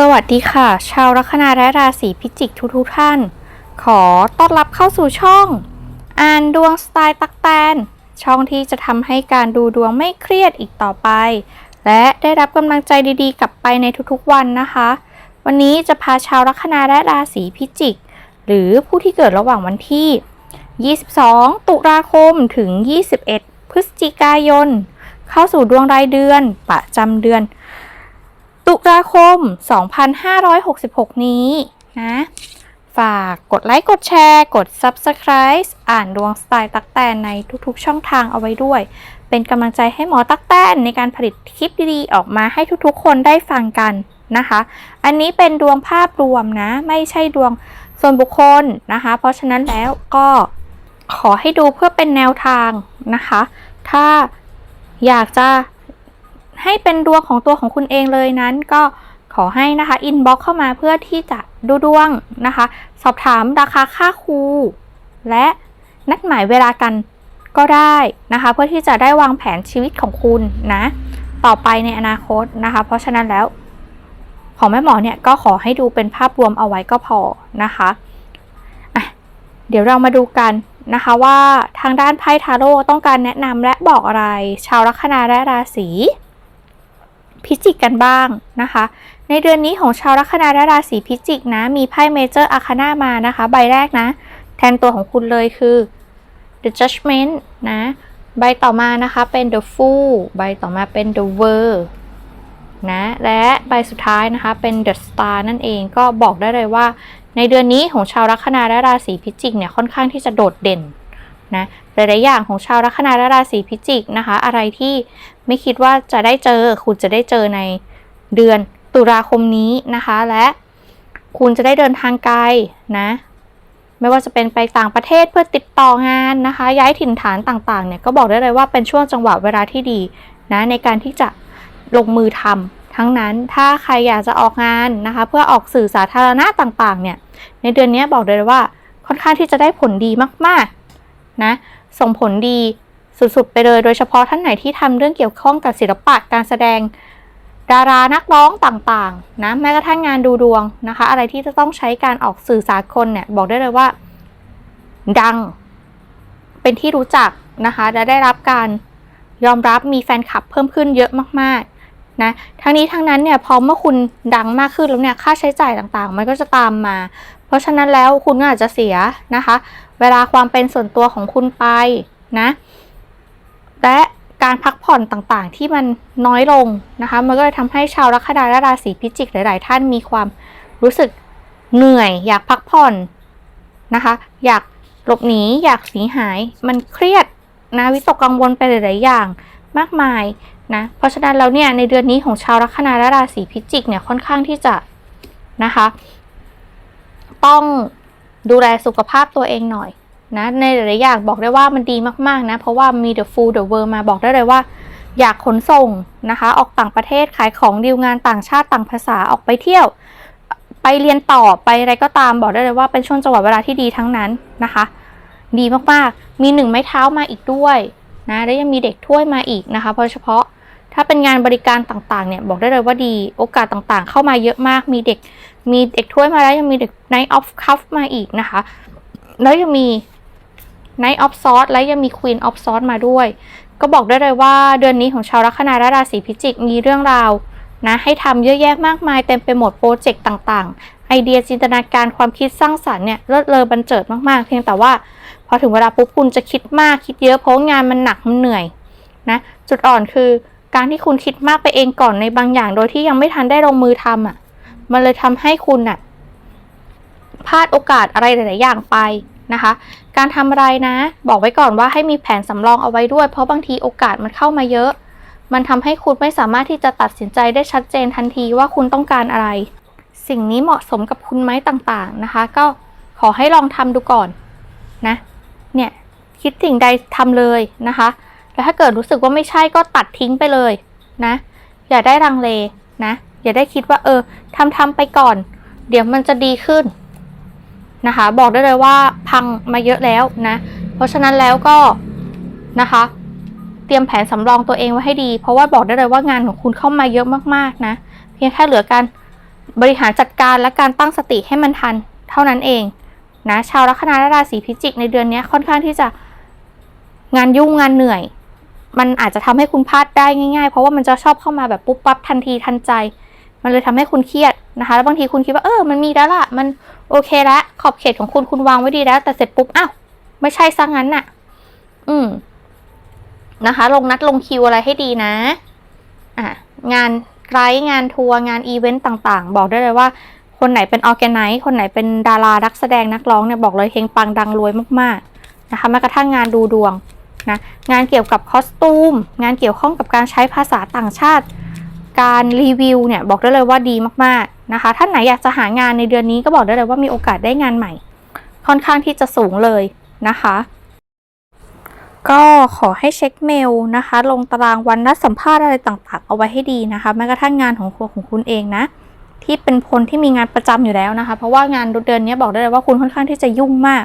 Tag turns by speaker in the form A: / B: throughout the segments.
A: สวัสดีค่ะ ชาวลัคนาและราศีพิจิกทุกทุกท่าน ขอต้อนรับเข้าสู่ช่อง อ่านดวงสไตล์ตักแตน ช่องที่จะทำให้การดูดวงไม่เครียดอีกต่อไป และได้รับกำลังใจดีๆ กลับไปในทุกๆวันนะคะ วันนี้จะพาชาวลัคนาและราศีพิจิก หรือผู้ที่เกิดระหว่างวันที่ 22 ตุลาคมถึง 21 พฤศจิกายน เข้าสู่ดวงรายเดือนประจำเดือน ตุลาคม 2566 นี้นะ ฝากกดไลค์กดแชร์ กด Subscribe อ่านดวงสไตล์ตักแตนในทุกๆ ช่องทางเอาไว้ด้วย เป็นกำลังใจให้หมอตักแตนในการผลิตคลิปดีๆ ออกมาให้ทุกๆ คนได้ฟังกันนะคะ อันนี้เป็นดวงภาพรวมนะ ไม่ใช่ดวงส่วนบุคคลนะคะ เพราะฉะนั้นแล้วก็ขอให้ดูเพื่อเป็นแนวทางนะคะ ถ้าอยากจะ ให้เป็นดวงของตัวของคุณเองเลยนั้น ก็ขอให้นะคะอินบ็อกเข้ามาเพื่อที่จะดูดวงนะคะ สอบถามราคาค่าครูและนัดหมายเวลากันก็ได้นะคะ เพื่อที่จะได้วางแผนชีวิตของคุณนะ ต่อไปในอนาคตนะคะ เพราะฉะนั้นแล้วของแม่หมอเนี่ยก็ขอให้ดูเป็นภาพรวมเอาไว้ก็พอนะคะะเดี๋ยวเรามาดูกันนะคะว่าทางด้านไพ่ทาโร่ต้องการแนะนำและบอกอะไร ชาวลัคนาและราศี พิจิกกันบ้างนะคะ ในเดือนนี้ของชาวลัคนาและราศีพิจิกนะ มีไพ่เมเจอร์อาคานามานะคะ ใบแรกนะ แทนตัวของคุณเลยคือ the judgment นะ ใบต่อมานะคะเป็น the fool ใบต่อมาเป็น the world นะ และใบสุดท้ายนะคะเป็น the star นั่นเองก็บอกได้เลยว่า ในเดือนนี้ของชาวลัคนาและราศีพิจิกเนี่ยค่อนข้างที่จะโดดเด่น นะหลายๆอย่างของชาวลัคนาและราศีพิจิกนะคะ อะไรที่ไม่คิดว่าจะได้เจอ คุณจะได้เจอในเดือนตุลาคมนี้นะคะ และคุณจะได้เดินทางไกลนะ ไม่ว่าจะเป็นไปต่างประเทศเพื่อติดต่องานนะคะ ย้ายถิ่นฐานต่างๆเนี่ยก็บอกได้เลยว่าเป็นช่วงจังหวะเวลาที่ดีนะในการที่จะลงมือทำทั้งนั้นถ้าใครอยากจะออกงานนะคะ เพื่อออกสื่อสาธารณะต่างๆ เนี่ย ในเดือนนี้บอกได้เลยว่าค่อนข้างที่จะได้ผลดีมากๆ นะ ส่งผลดีสุดๆไปเลย โดยเฉพาะท่านไหนที่ทำเรื่องเกี่ยวข้องกับศิลปะการแสดง ดารานักร้องต่างๆนะแม้กระทั่งงานดูดวงนะคะ อะไรที่จะต้องใช้การออกสื่อสากลเนี่ยบอกได้เลยว่า ดัง เป็นที่รู้จักนะคะและได้รับการยอมรับมีแฟนคลับเพิ่มขึ้นเยอะมากๆนะทั้งนี้ทั้งนั้นเนี่ยพอเมื่อคุณดังมากขึ้นแล้วเนี่ยค่าใช้จ่ายต่างๆ มันก็จะตามมา เพราะฉะนั้นแล้วคุณก็อาจจะเสียนะคะ เวลาความเป็นส่วนตัวของคุณไปนะ และการพักผ่อนต่างๆ ที่มันน้อยลงนะคะ มันก็เลยทำให้ชาวลัคนาและราศีพิจิกหลาย ๆ ท่านมีความรู้สึกเหนื่อย อยากพักผ่อนนะคะ อยากหลบหนีอยากหนีหาย มันเครียดนะวิตกกังวลไปหลาย ๆ อย่างมากมายนะ เพราะฉะนั้นแล้วเนี่ยในเดือนนี้ของชาวลัคนาและราศีพิจิกเนี่ยค่อนข้างที่จะนะคะ ต้อง ดูแลสุขภาพตัวเองหน่อยนะในหลายๆอย่างบอกได้ว่ามันดีมากๆนะ เพราะว่ามี The Full The World มาบอกได้เลยว่า อยากขนส่งนะคะ ออกต่างประเทศขายของดีลงานต่างชาติต่างภาษาออกไปเที่ยว ไปเรียนต่อไปอะไรก็ตามบอกได้เลยว่าเป็นช่วงจังหวะเวลาที่ดีทั้งนั้นนะคะ ดีมากๆ มีหนึ่งไม้เท้ามาอีกด้วยนะ และยังมีเด็กถ้วยมาอีกนะคะโดยเฉพาะ ถ้าเป็นงานบริการต่างๆเนี่ยบอกได้เลยว่าดีโอกาสต่างๆ เข้ามาเยอะมากมีเด็ก มีเด็กถ้วยมาแล้วยังมีเด็ก Night of Cup มาอีกนะคะ แล้วยังมี Knight of Swords และยังมี Queen of Swords มาด้วย ก็บอกได้เลยว่าเดือนนี้ของชาวลัคนาและราศีพิจิกมีเรื่องราวนะให้ทำเยอะแยะมากมายเต็มไปหมดโปรเจกต์ต่างๆ ไอเดียจินตนาการความคิดสร้างสรรค์เนี่ยเลิศเลอบันเจิดมากๆ เพียงแต่ว่า พอถึงเวลาปุ๊บคุณจะคิดมากคิดเยอะเพราะงานมันหนักมันเหนื่อยนะจุดอ่อนคือ การที่คุณคิดมากไปเองก่อนในบางอย่าง โดยที่ยังไม่ทันได้ลงมือทำอะ มันเลยทำให้คุณอะพลาดโอกาสอะไรหลาย ๆ อย่างไปนะคะ การทำอะไรนะ บอกไว้ก่อนว่าให้มีแผนสำรองเอาไว้ด้วย เพราะบางทีโอกาสมันเข้ามาเยอะ มันทำให้คุณไม่สามารถที่จะตัดสินใจได้ชัดเจนทันทีว่าคุณต้องการอะไร สิ่งนี้เหมาะสมกับคุณไหมต่าง ๆ นะคะ ก็ขอให้ลองทำดูก่อนนะ เนี่ยคิดสิ่งใดทำเลยนะคะ แล้วถ้าเกิดรู้สึกว่าไม่ใช่ก็ตัดทิ้งไปเลยนะ อย่าได้รังเลนะ อย่าได้คิดว่าเออทำทำไปก่อน เดี๋ยวมันจะดีขึ้นนะคะ บอกได้เลยว่าพังมาเยอะแล้วนะ เพราะฉะนั้นแล้วก็นะคะ เตรียมแผนสำรองตัวเองไว้ให้ดี เพราะว่าบอกได้เลยว่างานของคุณเข้ามาเยอะมากๆนะ เพียงแค่เหลือการบริหารจัดการและการตั้งสติให้มันทันเท่านั้นเองนะชาวลัคนาและราศีพิจิกในเดือนนี้ค่อนข้างที่จะงานยุ่งงานเหนื่อย มันอาจจะทำให้คุณพลาดได้ง่ายๆ เพราะว่ามันจะชอบเข้ามาแบบปุ๊บปั๊บทันทีทันใจ มันเลยทำให้คุณเครียดนะคะ แล้วบางทีคุณคิดว่าเออมันมีแล้วล่ะ มันโอเคแล้วขอบเขตของคุณคุณวางไว้ดีแล้ว แต่เสร็จปุ๊บอ้าวไม่ใช่ซะงั้นน่ะ อืมนะคะ ลงนัดลงคิวอะไรให้ดีนะ อะงานไกด์งานทัวร์งานอีเวนต์ต่างๆ บอกได้เลยว่า คนไหนเป็นออแกไนซ์คนไหนเป็นดารานักแสดงนักร้องเนี่ยบอกเลยเฮงปังดังรวยมากๆนะคะแม้กระทั่งงานดูดวง นะงานเกี่ยวกับคอสตูม งานเกี่ยวข้องกับการใช้ภาษาต่างชาติ การรีวิวเนี่ยบอกได้เลยว่าดีมากๆนะคะท่านไหนอยากจะหางานในเดือนนี้ก็บอกได้เลยว่ามีโอกาสได้งานใหม่ ค่อนข้างที่จะสูงเลยนะคะ ก็ขอให้เช็คเมลนะคะ ลงตารางวันนัดสัมภาษณ์อะไรต่างๆ เอาไว้ให้ดีนะคะแม้กระทั่งงานของครัวของคุณเองนะที่เป็นคนที่มีงานประจำอยู่แล้วนะคะ เพราะว่างานเดือนนี้บอกได้เลยว่าคุณค่อนข้างที่จะยุ่งมาก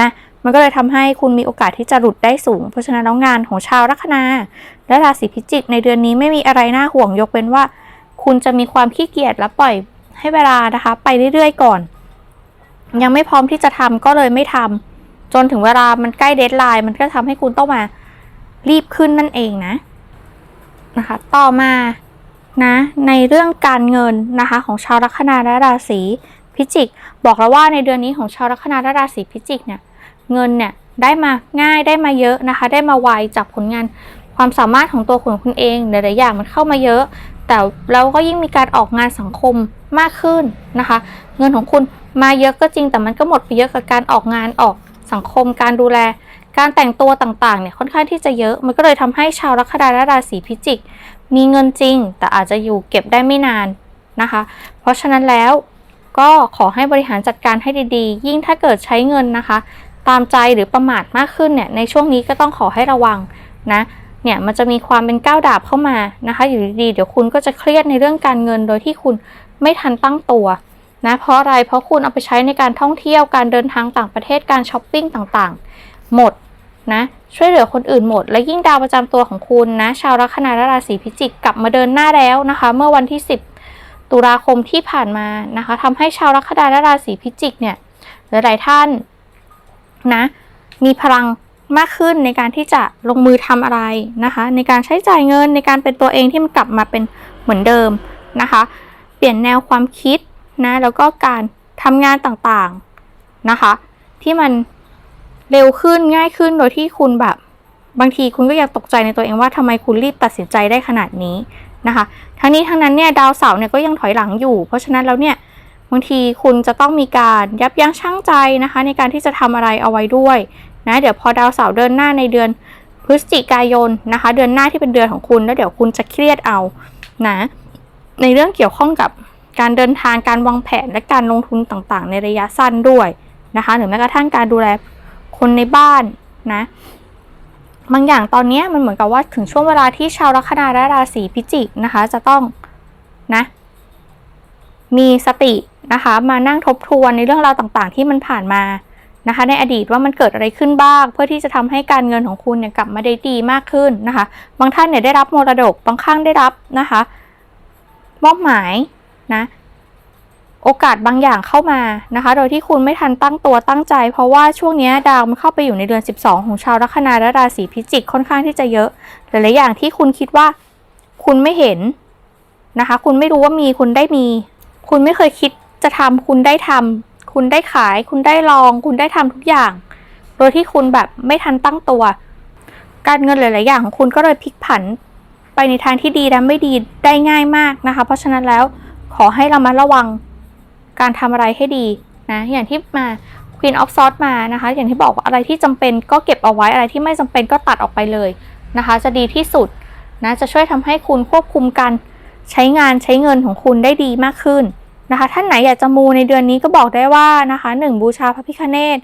A: นะ มันก็เลยทำให้คุณมีโอกาสที่จะหลุดได้สูง เพราะฉะนั้นงานของชาวลัคนาและราศีพิจิกในเดือนนี้ไม่มีอะไรน่าห่วงยกเว้นว่า คุณจะมีความขี้เกียจและปล่อยให้เวลานะคะ ไปเรื่อยๆก่อน ยังไม่พร้อมที่จะทำก็เลยไม่ทำจนถึงเวลามันใกล้เดทไลน์มันก็ทำให้คุณต้องมารีบขึ้นนั่นเองนะนะคะ ต่อมานะในเรื่องการเงินนะคะของชาวลัคนาและราศีพิจิก บอกแล้วว่าในเดือนนี้ของชาวลัคนาและราศีพิจิกเนี่ย เงินเนี่ยได้มาง่ายได้มาเยอะนะคะ ได้มาไวจากผลงานความสามารถของตัวคุณคุณเองหลายๆอย่างมันเข้ามาเยอะ แต่แล้วก็ยิ่งมีการออกงานสังคมมากขึ้นนะคะ เงินของคุณมาเยอะก็จริง แต่มันก็หมดไปเยอะกับการออกงานออกสังคม การดูแล การแต่งตัวต่างๆเนี่ยค่อนข้างที่จะเยอะ มันก็เลยทำให้ชาวลัคนาและราศีพิจิก มีเงินจริง แต่อาจจะอยู่เก็บได้ไม่นานนะคะ เพราะฉะนั้นแล้วก็ขอให้บริหารจัดการให้ดีๆ ยิ่งถ้าเกิดใช้เงินนะคะ ตามใจหรือประมาทมากขึ้นเนี่ยในช่วงนี้ก็ต้องขอให้ระวังนะเนี่ยมันจะมีความเป็นก้าวดาบเข้ามานะคะอยู่ดีๆเดี๋ยวคุณก็จะเครียดในเรื่องการเงินโดยที่คุณไม่ทันตั้งตัวนะเพราะอะไรเพราะคุณเอาไปใช้ในการท่องเที่ยวการเดินทางต่างประเทศการช้อปปิ้งต่างๆ หมดนะช่วยเหลือคนอื่นหมด และยิ่งดาวประจำตัวของคุณนะ ชาวลัคนาและราศีพิจิกกลับมาเดินหน้าแล้วนะคะ เมื่อวันที่ 10 ตุลาคมที่ผ่านมานะคะทำให้ชาวลัคนาและราศีพิจิกเนี่ยหลายๆท่าน นะ มีพลังมากขึ้นในการที่จะลงมือทำอะไรนะคะ ในการใช้จ่ายเงินในการเป็นตัวเองที่มันกลับมาเป็นเหมือนเดิมนะคะ เปลี่ยนแนวความคิดนะแล้วก็การทำงานต่างๆนะคะ ที่มันเร็วขึ้นง่ายขึ้นโดยที่คุณแบบบางทีคุณก็อยังตกใจในตัวเองว่าทำไมคุณรีบตัดสินใจได้ขนาดนี้นะคะ ทั้งนี้ทั้งนั้นเนี่ยดาวเสาร์เนี่ยก็ยังถอยหลังอยู่ เพราะฉะนั้นแล้วเนี่ย บางทีคุณจะต้องมีการยับยั้งชั่งใจนะคะ ในการที่จะทำอะไรเอาไว้ด้วยนะเดี๋ยวพอดาวเสาร์เดินหน้าในเดือนพฤศจิกายนนะคะ เดือนหน้าที่เป็นเดือนของคุณแล้วเดี๋ยวคุณจะเครียดเอานะในเรื่องเกี่ยวข้องกับการเดินทางการวางแผนและการลงทุนต่างๆ ในระยะสั้นด้วยนะคะหรือแม้กระทั่งการดูแลคนในบ้านนะบางอย่างตอนนี้มันเหมือนกับว่าถึงช่วงเวลาที่ชาวลัคนาและราศีพิจิกนะคะ จะต้องนะมีสติ นะคะ มานั่งทบทวนในเรื่องราวต่างๆ ที่มันผ่านมานะคะ ในอดีตว่ามันเกิดอะไรขึ้นบ้าง เพื่อที่จะทำให้การเงินของคุณเนี่ยกลับมาได้ดีมากขึ้นนะคะ บางท่านเนี่ยได้รับมรดกบางข้างได้รับนะคะมอบหมายนะโอกาสบางอย่างเข้ามานะคะ โดยที่คุณไม่ทันตั้งตัวตั้งใจ เพราะว่าช่วงนี้ดาวมันเข้าไปอยู่ในเดือน 12 ของชาวลัคนาและราศีพิจิกค่อนข้างที่จะเยอะหลายๆอย่างที่คุณคิดว่าคุณไม่เห็นนะคะ คุณไม่รู้ว่ามีคุณได้มี คุณไม่เคยคิด จะทำคุณได้ทำคุณได้ขาย คุณได้ลอง คุณได้ทำทุกอย่าง โดยที่คุณแบบไม่ทันตั้งตัว การเงินหลาย ๆ อย่างของคุณก็เลยพลิกผันไปในทางที่ดีและไม่ดีได้ง่ายมากนะคะ เพราะฉะนั้นแล้วขอให้เรามาระวังการทำอะไรให้ดีนะอย่างที่มา Queen of Swords มานะคะ อย่างที่บอกว่าอะไรที่จำเป็นก็เก็บเอาไว้อะไรที่ไม่จำเป็นก็ตัดออกไปเลยนะคะ จะดีที่สุดนะจะช่วยทำให้คุณควบคุมการใช้งานใช้เงินของคุณได้ดีมากขึ้น นะคะ ท่านไหนอยากจะมูในเดือนนี้ก็บอกได้ว่านะคะหนึ่งบูชาพระพิฆเนศ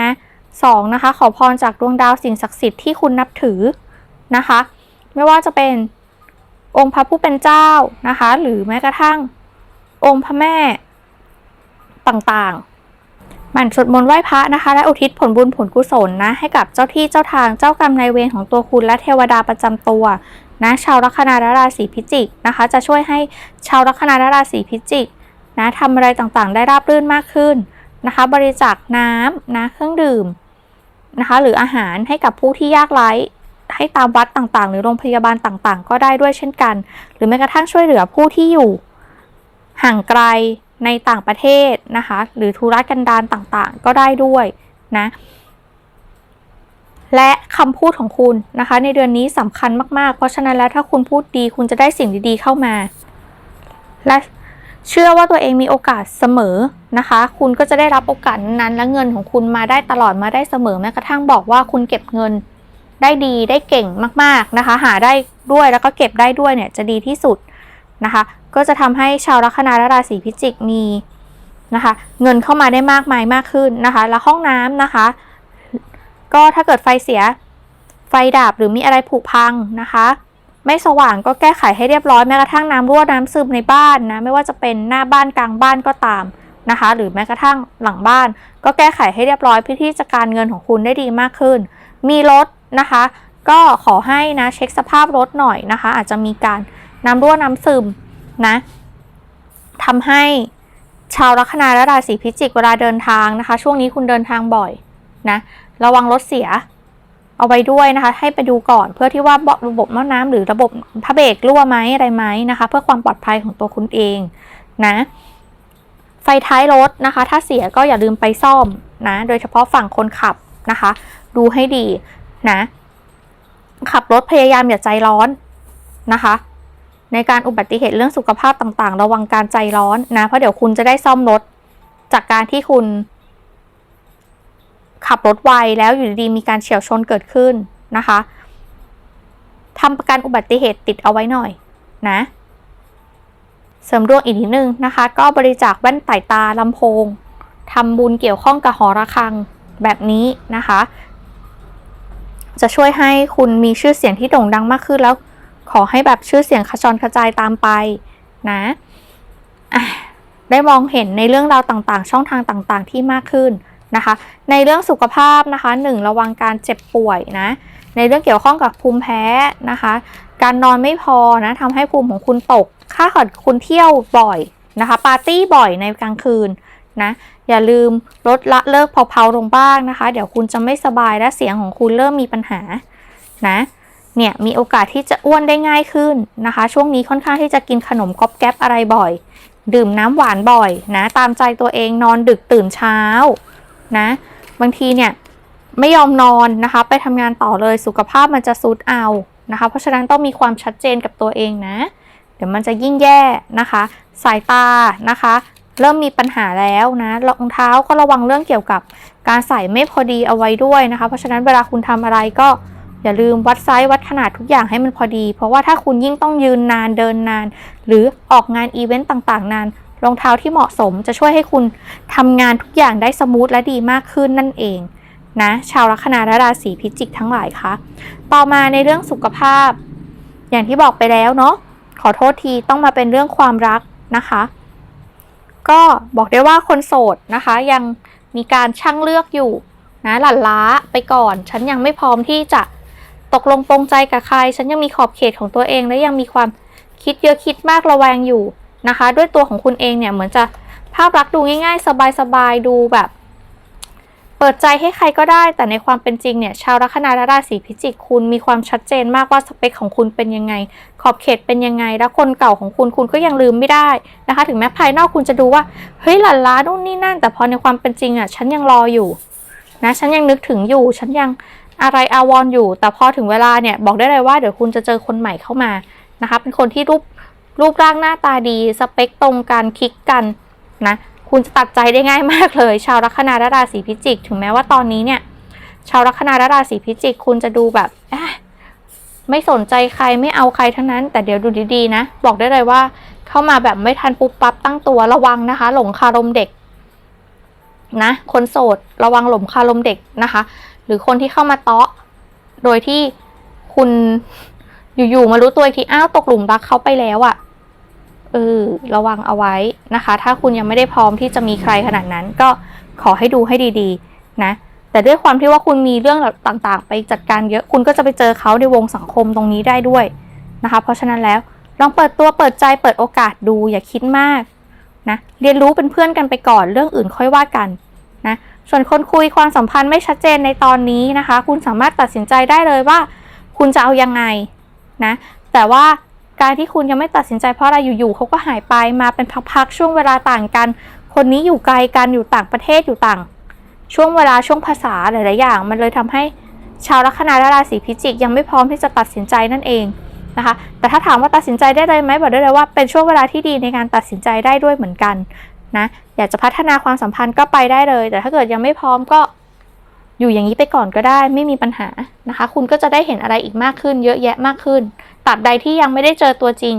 A: นะสองนะคะ ขอพรจากดวงดาวสิ่งศักดิ์สิทธิ์ที่คุณนับถือนะคะ ไม่ว่าจะเป็นองค์พระผู้เป็นเจ้านะคะ หรือแม้กระทั่งองค์พระแม่ต่างๆหมั่นสวดมนต์ไหว้พระนะคะ และอุทิศผลบุญผลกุศลนะ ให้กับเจ้าที่เจ้าทางเจ้ากรรมนายเวรของตัวคุณและเทวดาประจำตัวนะ ชาวลัคนาราศีพิจิกนะคะ จะช่วยให้ชาวลัคนาราศีพิจิก นะทำอะไรต่างๆ ได้ราบรื่นมากขึ้นนะคะ บริจาคน้ำนะเครื่องดื่มนะคะหรืออาหารให้กับผู้ที่ยากไร้ให้ตามวัดต่างๆ หรือโรงพยาบาลต่างๆ ก็ได้ด้วยเช่นกัน หรือแม้กระทั่งช่วยเหลือผู้ที่อยู่ ห่างไกลในต่างประเทศนะคะ หรือธุรกันดารต่างๆ ก็ได้ด้วยนะและคำพูดของคุณนะคะ ในเดือนนี้สำคัญมากๆ เพราะฉะนั้นแล้วถ้าคุณพูดดีคุณจะได้สิ่งดีๆเข้ามา และ เชื่อว่าตัวเองมีโอกาสเสมอนะคะ คุณก็จะได้รับโอกาสนั้นและเงินของคุณมาได้ตลอดมาได้เสมอแม้กระทั่งบอกว่าคุณเก็บเงินได้ดีได้เก่งมากๆนะคะ หาได้ด้วยแล้วก็เก็บได้ด้วยเนี่ยจะดีที่สุดนะคะ ก็จะทำให้ชาวลัคนาและราศีพิจิกมีนะคะเงินเข้ามาได้มากมายมากขึ้นนะคะ แล้วห้องน้ำนะคะ ก็ถ้าเกิดไฟเสียไฟดับหรือมีอะไรผุพังนะคะ ไม่สว่างก็แก้ไขให้เรียบร้อยแม้กระทั่งน้ำรั่วน้ำซึมในบ้านนะไม่ว่าจะเป็นหน้าบ้านกลางบ้านก็ตามนะคะ หรือแม้กระทั่งหลังบ้าน ก็แก้ไขให้เรียบร้อยเพื่อที่จะการเงินของคุณได้ดีมากขึ้น มีรถนะคะ ก็ขอให้นะเช็คสภาพรถหน่อยนะคะ อาจจะมีการน้ำรั่วน้ำซึมนะทำให้ชาวลัคนาและราศีพิจิกเวลาเดินทางนะคะ ช่วงนี้คุณเดินทางบ่อยนะระวังรถเสีย เอาไว้ด้วยนะคะ ให้ไปดูก่อนเพื่อที่ว่าระบบหม้อน้ำหรือระบบพระเบรกรั่วไหมอะไรไหมนะคะ เพื่อความปลอดภัยของตัวคุณเองนะไฟท้ายรถนะคะ ถ้าเสียก็อย่าลืมไปซ่อมนะ โดยเฉพาะฝั่งคนขับนะคะ ดูให้ดีนะ ขับรถพยายามอย่าใจร้อนนะคะ ในการอุบัติเหตุเรื่องสุขภาพต่างๆ ระวังการใจร้อนนะ เพราะเดี๋ยวคุณจะได้ซ่อมรถจากการที่คุณ ขับรถไวแล้วอยู่ดีมีการเฉียวชนเกิดขึ้นนะคะทำประกันอุบัติเหตุติดเอาไว้หน่อยนะเสริมดวงอีกนิดนึงนะคะ ก็บริจาคแว่นไต่ตาลำโพงทำบุญเกี่ยวข้องกับหอระฆังแบบนี้นะคะ จะช่วยให้คุณมีชื่อเสียงที่โด่งดังมากขึ้นแล้วขอให้แบบชื่อเสียงขจรกระจายตามไปนะะได้มองเห็นในเรื่องราวต่างๆ ช่องทางต่างๆ ที่มากขึ้น นะคะ ในเรื่องสุขภาพนะคะหนึ่งระวังการเจ็บป่วยนะ ในเรื่องเกี่ยวข้องกับภูมิแพ้นะคะ การนอนไม่พอนะทำให้ภูมิของคุณตก ค่าเกิดคุณเที่ยวบ่อยนะคะ ปาร์ตี้บ่อยในกลางคืนนะ อย่าลืมลดละเลิกเผาๆลงบ้างนะคะ เดี๋ยวคุณจะไม่สบายและเสียงของคุณเริ่มมีปัญหานะ เนี่ยมีโอกาสที่จะอ้วนได้ง่ายขึ้นนะคะ ช่วงนี้ค่อนข้างที่จะกินขนมก๊อบแก๊บอะไรบ่อย ดื่มน้ำหวานบ่อยนะ ตามใจตัวเองนอนดึกตื่นเช้า นะ บางทีเนี่ยไม่ยอมนอนนะคะ ไปทำงานต่อเลยสุขภาพมันจะซุดเอานะคะ เพราะฉะนั้นต้องมีความชัดเจนกับตัวเองนะ เดี๋ยวมันจะยิ่งแย่นะคะ สายตานะคะ เริ่มมีปัญหาแล้วนะรองเท้าก็ระวังเรื่องเกี่ยวกับการใส่ไม่พอดีเอาไว้ด้วยนะคะ เพราะฉะนั้นเวลาคุณทำอะไรก็อย่าลืมวัดไซส์วัดขนาดทุกอย่างให้มันพอดี เพราะว่าถ้าคุณยิ่งต้องยืนนานเดินนาน หรือออกงานอีเวนต์ต่างๆ นาน รองเท้าที่เหมาะสมจะช่วยให้คุณทำงานทุกอย่างได้สมูทและดีมากขึ้นนั่นเองนะชาวลัคนาและราศีพิจิกทั้งหลายคะต่อมาในเรื่องสุขภาพ อย่างที่บอกไปแล้วเนาะขอโทษทีต้องมาเป็นเรื่องความรักนะคะ ก็บอกได้ว่าคนโสดนะคะ ยังมีการช่างเลือกอยู่นะหลั่นล้าไปก่อน ฉันยังไม่พร้อมที่จะตกลงปรงใจกับใคร ฉันยังมีขอบเขตของตัวเองและยังมีความคิดเยอะคิดมากระแวงอยู่ นะคะ ด้วยตัวของคุณเองเนี่ยเหมือนจะภาพลักษณ์ดูง่าย ๆ สบายๆดูแบบ เปิดใจให้ใครก็ได้ แต่ในความเป็นจริงเนี่ยชาวลัคนาและราศีพิจิกคุณมีความชัดเจนมากว่าสเปคของคุณเป็นยังไง ขอบเขตเป็นยังไง แล้วคนเก่าของคุณคุณก็ยังลืมไม่ได้นะคะ ถึงแม้ภายนอกคุณจะดูว่าเฮ้ยหลั่นล้านู่นนี่นั่น แต่พอในความเป็นจริงอะฉันยังรออยู่นะฉันยังนึกถึงอยู่ฉันยังอะไรอาวรออยู่ แต่พอถึงเวลาเนี่ยบอกได้เลยว่าเดี๋ยวคุณจะเจอคนใหม่เข้ามานะคะเป็นคนที่รูป รูปร่างหน้าตาดี สเปคตรงกันคลิกกันนะคุณจะตัดใจได้ง่ายมากเลย ชาวลัคนาและราศีพิจิก ถึงแม้ว่าตอนนี้เนี่ย ชาวลัคนาและราศีพิจิก คุณจะดูแบบไม่สนใจใครไม่เอาใครทั้งนั้น แต่เดี๋ยวดูดีๆนะ บอกได้เลยว่า เข้ามาแบบไม่ทันปุ๊บปั๊บตั้งตัวระวังนะคะ หลงคารมเด็กนะ คนโสดระวังหลงคารมเด็กนะคะ หรือคนที่เข้ามาเตาะโดยที่คุณ อยู่ๆมารู้ตัวอีกทีอ้าวตกหลุมรักเขาไปแล้วอะ่ะเออระวังเอาไว้นะคะ ถ้าคุณยังไม่ได้พร้อมที่จะมีใครขนาดนั้น ก็ขอให้ดูให้ดีๆ นะ แต่ด้วยความที่ว่าคุณมีเรื่องต่างๆ ไปจัดการเยอะคุณก็จะไปเจอเขาในวงสังคมตรงนี้ได้ด้วยนะคะ เพราะฉะนั้นแล้วลองเปิดตัวเปิดใจเปิดโอกาสดูอย่าคิดมากนะเรียนรู้เป็นเพื่อนกันไปก่อนเรื่องอื่นค่อยว่ากันนะส่วนคนคุยความสัมพันธ์ไม่ชัดเจนในตอนนี้นะคะ คุณสามารถตัดสินใจได้เลยว่า คุณจะเอายังไง นะแต่ว่าการที่คุณยังไม่ตัดสินใจเพราะอะไรอยู่ๆเขาก็หายไปมาเป็นพักๆช่วงเวลาต่างกัน คนนี้อยู่ไกลกันอยู่ต่างประเทศอยู่ต่าง ช่วงเวลาช่วงภาษาหลายๆอย่าง มันเลยทำให้ชาวลัคนาและราศีพิจิก ยังไม่พร้อมที่จะตัดสินใจนั่นเองนะคะ แต่ถ้าถามว่าตัดสินใจได้เลยไหมบอกได้เลยว่าเป็นช่วงเวลาที่ดีในการตัดสินใจได้ด้วยเหมือนกันนะอยากจะพัฒนาความสัมพันธ์ก็ไปได้เลย แต่ถ้าเกิดยังไม่พร้อมก็ อยู่อย่างนี้ไปก่อนก็ได้ไม่มีปัญหานะคะ คุณก็จะได้เห็นอะไรอีกมากขึ้น เยอะแยะมากขึ้นตราบใดที่ยังไม่ได้เจอตัวจริง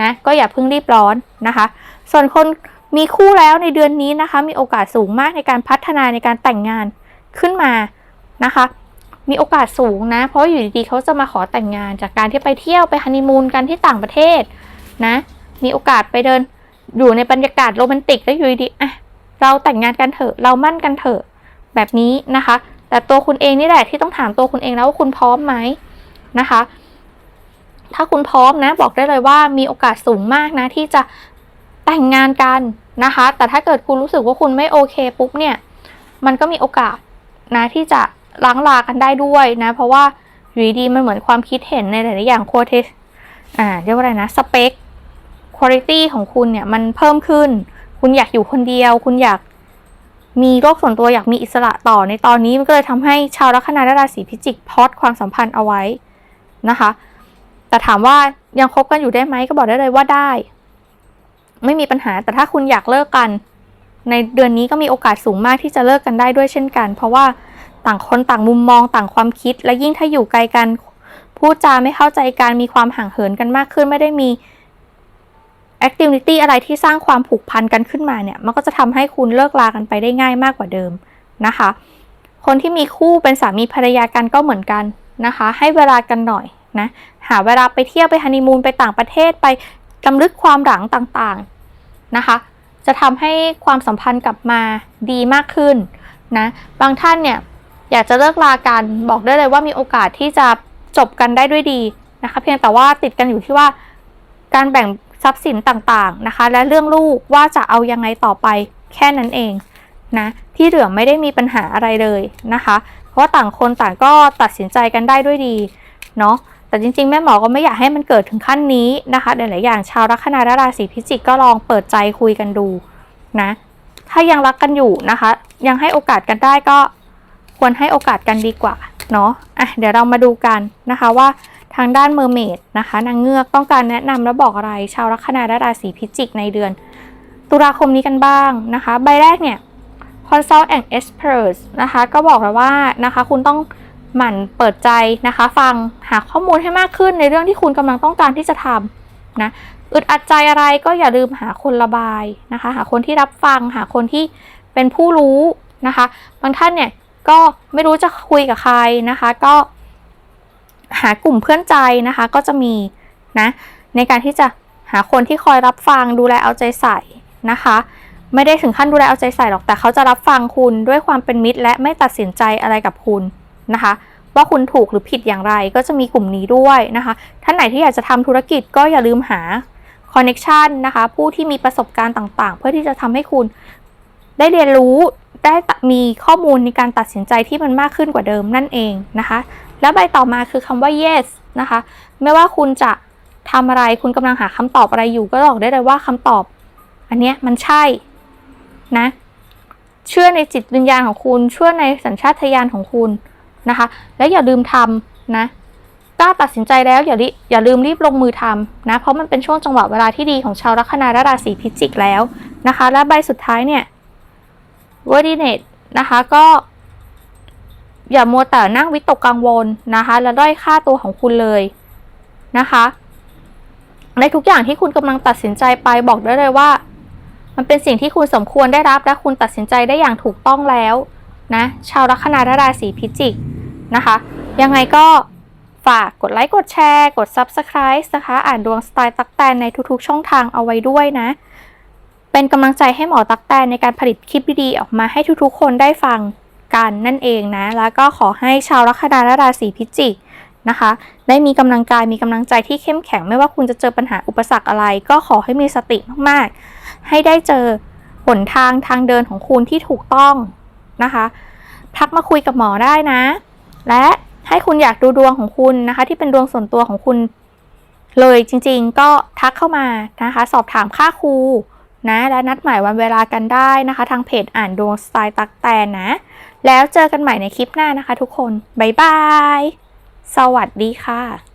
A: นะก็อย่าเพิ่งรีบร้อนนะคะ ส่วนคนมีคู่แล้วในเดือนนี้นะคะ มีโอกาสสูงมากในการพัฒนาในการแต่งงานขึ้นมานะคะ มีโอกาสสูงนะ เพราะอยู่ดีๆเขาจะมาขอแต่งงาน จากการที่ไปเที่ยวไปฮันนีมูนกันที่ต่างประเทศนะมีโอกาสไปเดินอยู่ในบรรยากาศโรแมนติกแล้วอยู่ดีๆอะเราแต่งงานกันเถอะเรามั่นกันเถอะแบบนี้นะคะ แต่ตัวคุณเองนี่แหละที่ต้องถามตัวคุณเองแล้วว่าคุณพร้อมไหมนะคะ ถ้าคุณพร้อมนะบอกได้เลยว่ามีโอกาสสูงมากนะที่จะแต่งงานกันนะคะ แต่ถ้าเกิดคุณรู้สึกว่าคุณไม่โอเคปุ๊บเนี่ยมันก็มีโอกาสนะที่จะล้างลากันได้ด้วยนะ เพราะว่าอยู่ดีๆมันเหมือนความคิดเห็นในหลายๆอย่างโคเทสอ่าเรียกว่าอะไรนะสเปคคุณภาพของคุณเนี่ยมันเพิ่มขึ้น คุณอยากอยู่คนเดียว คุณอยาก มีโลกส่วนตัวอยากมีอิสระต่อในตอนนี้มันก็เลยทำให้ชาวลัคนาและราศีพิจิกพอดความสัมพันธ์เอาไว้นะคะ แต่ถามว่ายังคบกันอยู่ได้ไหมก็บอกได้เลยว่าได้ ไม่มีปัญหาแต่ถ้าคุณอยากเลิกกัน ในเดือนนี้ก็มีโอกาสสูงมากที่จะเลิกกันได้ด้วยเช่นกัน เพราะว่าต่างคนต่างมุมมองต่างความคิด และยิ่งถ้าอยู่ไกลกันพูดจาไม่เข้าใจกันมีความห่างเหินกันมากขึ้นไม่ได้มี แอคทิวิตี้อะไรที่สร้างความผูกพันกันขึ้นมาเนี่ย มันก็จะทำให้คุณเลิกลากันไปได้ง่ายมากกว่าเดิมนะคะ คนที่มีคู่เป็นสามีภรรยากันก็เหมือนกันนะคะ ให้เวลากันหน่อยนะ หาเวลาไปเที่ยวไปฮันนีมูนไปต่างประเทศไปจำลึกความหลังต่างๆนะคะ จะทำให้ความสัมพันธ์กลับมาดีมากขึ้นนะ บางท่านเนี่ยอยากจะเลิกลากันบอกได้เลยว่ามีโอกาสที่จะจบกันได้ด้วยดีนะคะ เพียงแต่ว่าติดกันอยู่ที่ว่าการแบ่ง ทรัพย์สินต่างๆนะคะ และเรื่องลูกว่าจะเอายังไงต่อไปแค่นั้นเองนะที่เหลือไม่ได้มีปัญหาอะไรเลยนะคะ เพราะต่างคนต่างก็ตัดสินใจกันได้ด้วยดีเนาะแต่จริงๆ แม่หมอก็ไม่อยากให้มันเกิดถึงขั้นนี้นะคะหลายๆอย่างชาวลัคนาราศีพิจิกก็ลองเปิดใจคุยกันดูนะถ้ายังรักกันอยู่นะคะ ยังให้โอกาสกันได้ก็ควรให้โอกาสกันดีกว่าเนาะอะเดี๋ยวเรามาดูกันนะคะว่า ทางด้านเมอร์เมดนะคะนางเงือกต้องการแนะนำและบอกอะไร ชาวลัคนาและราศีพิจิกในเดือน ตุลาคมนี้กันบ้างนะคะ ใบแรกเนี่ย Consult and Experts นะคะ ก็บอกแล้วว่านะคะ คุณต้องหมั่นเปิดใจนะคะ ฟังหาข้อมูลให้มากขึ้นในเรื่องที่คุณกำลังต้องการที่จะทำนะอึดอัดใจอะไรก็อย่าลืมหาคนระบายนะคะ หาคนที่รับฟัง หาคนที่เป็นผู้รู้นะคะ บางท่านเนี่ยก็ไม่รู้จะคุยกับใครนะคะ ก็ หากลุ่มเพื่อนใจนะคะก็จะมีนะในการที่จะหาคนที่คอยรับฟังดูแลเอาใจใส่นะคะ ไม่ได้ถึงขั้นดูแลเอาใจใส่หรอกแต่เขาจะรับฟังคุณด้วยความเป็นมิตร และไม่ตัดสินใจอะไรกับคุณนะคะ ว่าคุณถูกหรือผิดอย่างไรก็จะมีกลุ่มนี้ด้วยนะคะท่านไหนที่อยากจะทำธุรกิจก็อย่าลืมหาคอนเน็ชันนะคะผู้ที่มีประสบการณ์ต่างๆ เพื่อที่จะทำให้คุณได้เรียนรู้ได้มีข้อมูลในการตัดสินใจที่มันมากขึ้นกว่าเดิมนั่นเองนะคะ แล้วใบต่อมาคือคำว่า yes นะคะ ไม่ว่าคุณจะทำอะไรคุณกำลังหาคำตอบอะไรอยู่ก็บอกได้เลยว่าคำตอบ อันเนี้ยมันใช่นะเชื่อในจิตวิญญาณของคุณ เชื่อในสัญชาตญาณของคุณนะคะ และอย่าลืมทำนะกล้าตัดสินใจแล้วอย่าอย่าลืมรีบลงมือทำนะ เพราะมันเป็นช่วงจังหวะเวลาที่ดีของชาวลัคนาและราศีพิจิกแล้วนะคะ และใบสุดท้ายเนี่ย w o r d i n a t e นะคะก็ อย่ามัวแต่นั่งวิตกกังวลนะคะ และด้อยค่าตัวของคุณเลยนะคะ ในทุกอย่างที่คุณกำลังตัดสินใจไปบอกได้เลยว่า มันเป็นสิ่งที่คุณสมควรได้รับและคุณตัดสินใจได้อย่างถูกต้องแล้วนะชาวลัคนาราศีพิจิกนะคะ ยังไงก็ฝากกดไลค์กดแชร์ กด Subscribe นะคะ อ่านดวงสไตล์ตักแตนในทุกๆ ช่องทางเอาไว้ด้วยนะ เป็นกำลังใจให้หมอตักแตนในการผลิตคลิปดีๆออกมาให้ทุกๆ คนได้ฟัง กันนั่นเองนะ แล้วก็ขอให้ชาวลัคนาราศีพิจิกนะคะ ได้มีกำลังกายมีกำลังใจที่เข้มแข็งไม่ว่าคุณจะเจอปัญหาอุปสรรคอะไร ก็ขอให้มีสติมากๆ ให้ได้เจอหนทางทางเดินของคุณที่ถูกต้องนะคะ ทักมาคุยกับหมอได้นะ และให้คุณอยากดูดวงของคุณนะคะ ที่เป็นดวงส่วนตัวของคุณเลยจริงๆ ก็ทักเข้ามานะคะ สอบถามค่าครูนะและนัดหมายวันเวลากันได้นะคะ ทางเพจอ่านดวงสไตล์ตักแตนนะ แล้วเจอกันใหม่ในคลิปหน้านะคะทุกคน บ๊ายบาย สวัสดีค่ะ